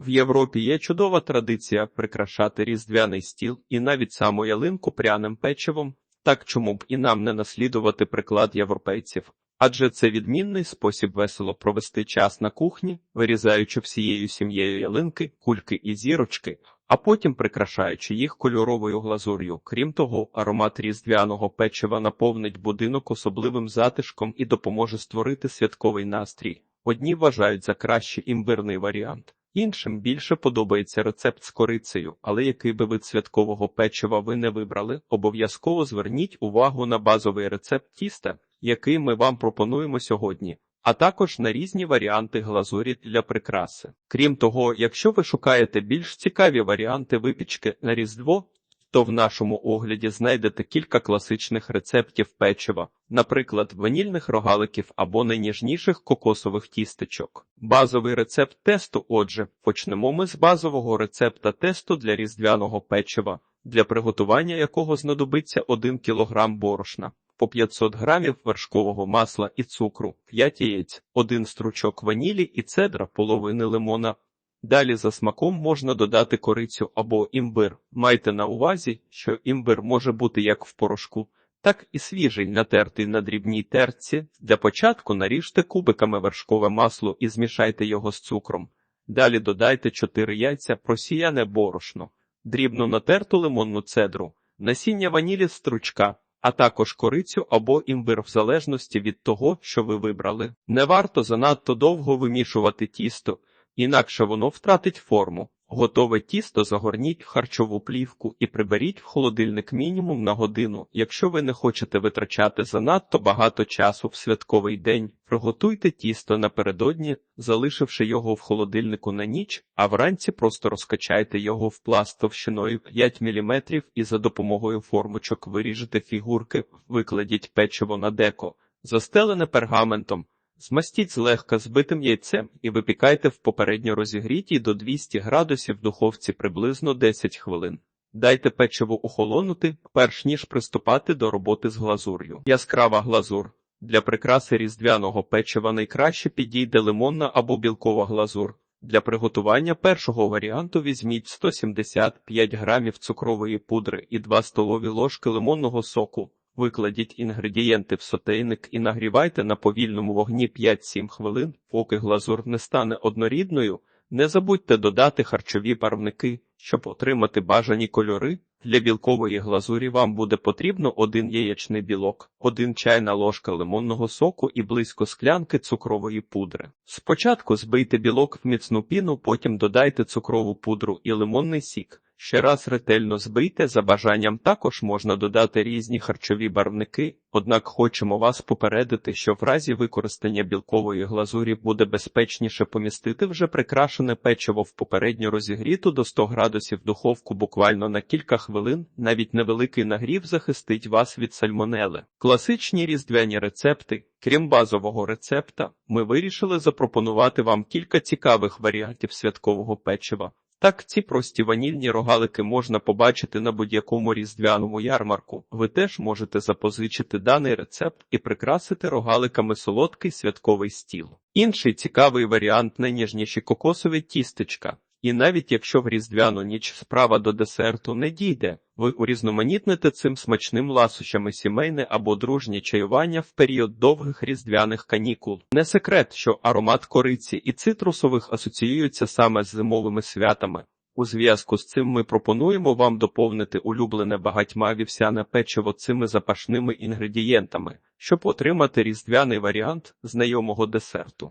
В Європі є чудова традиція прикрашати різдвяний стіл і навіть саму ялинку пряним печивом. Так чому б і нам не наслідувати приклад європейців? Адже це відмінний спосіб весело провести час на кухні, вирізаючи всією сім'єю ялинки, кульки і зірочки, а потім прикрашаючи їх кольоровою глазур'ю. Крім того, аромат різдвяного печива наповнить будинок особливим затишком і допоможе створити святковий настрій. Одні вважають за кращий імбирний варіант. Іншим більше подобається рецепт з корицею, але який би вид святкового печива ви не вибрали, обов'язково зверніть увагу на базовий рецепт тіста, який ми вам пропонуємо сьогодні, а також на різні варіанти глазурі для прикраси. Крім того, якщо ви шукаєте більш цікаві варіанти випічки на різдво, то в нашому огляді знайдете кілька класичних рецептів печива, наприклад, ванільних рогаликів або найніжніших кокосових тістечок. Базовий рецепт тесту. Отже, почнемо ми з базового рецепта тесту для різдвяного печива, для приготування якого знадобиться 1 кг борошна. По 500 грамів вершкового масла і цукру, 5 яєць, 1 стручок ванілі і цедра половини лимона, Далі за смаком можна додати корицю або імбир. Майте на увазі, що імбир може бути як в порошку, так і свіжий, натертий на дрібній терці. Для початку наріжте кубиками вершкове масло і змішайте його з цукром. Далі додайте 4 яйця, просіяне борошно, дрібну натерту лимонну цедру, насіння ванілі з стручка, а також корицю або імбир в залежності від того, що ви вибрали. Не варто занадто довго вимішувати тісто інакше воно втратить форму. Готове тісто загорніть в харчову плівку і приберіть в холодильник мінімум на годину. Якщо ви не хочете витрачати занадто багато часу в святковий день, приготуйте тісто напередодні, залишивши його в холодильнику на ніч, а вранці просто розкачайте його в пласт товщиною 5 мм і за допомогою формочок виріжете фігурки, викладіть печиво на деко, застелене пергаментом. Змастіть злегка збитим яйцем і випікайте в попередньо розігрітій до 200 градусів духовці приблизно 10 хвилин. Дайте печиво охолонути, перш ніж приступати до роботи з глазур'ю. Яскрава глазур. Для прикраси різдвяного печива найкраще підійде лимонна або білкова глазур. Для приготування першого варіанту візьміть 175 грамів цукрової пудри і 2 столові ложки лимонного соку. Викладіть інгредієнти в сотейник і нагрівайте на повільному вогні 5-7 хвилин, поки глазур не стане однорідною. Не забудьте додати харчові барвники, щоб отримати бажані кольори. Для білкової глазурі вам буде потрібно один яєчний білок, один чайна ложка лимонного соку і близько склянки цукрової пудри. Спочатку збийте білок в міцну піну, потім додайте цукрову пудру і лимонний сік. Ще раз ретельно збийте, за бажанням також можна додати різні харчові барвники, однак хочемо вас попередити, що в разі використання білкової глазурі буде безпечніше помістити вже прикрашене печиво в попередньо розігріту до 100 градусів духовку буквально на кілька хвилин, навіть невеликий нагрів захистить вас від сальмонели. Класичні різдвяні рецепти. Крім базового рецепта, ми вирішили запропонувати вам кілька цікавих варіантів святкового печива. Так, ці прості ванільні рогалики можна побачити на будь-якому різдвяному ярмарку. Ви теж можете запозичити даний рецепт і прикрасити рогаликами солодкий святковий стіл. Інший цікавий варіант найніжніші кокосові тістечка. І навіть якщо в різдвяну ніч справа до десерту не дійде, ви урізноманітните цим смачним ласощами сімейне або дружнє чаювання в період довгих різдвяних канікул. Не секрет, що аромат кориці і цитрусових асоціюється саме з зимовими святами. У зв'язку з цим ми пропонуємо вам доповнити улюблене багатьма вівсяне печиво цими запашними інгредієнтами, щоб отримати різдвяний варіант знайомого десерту.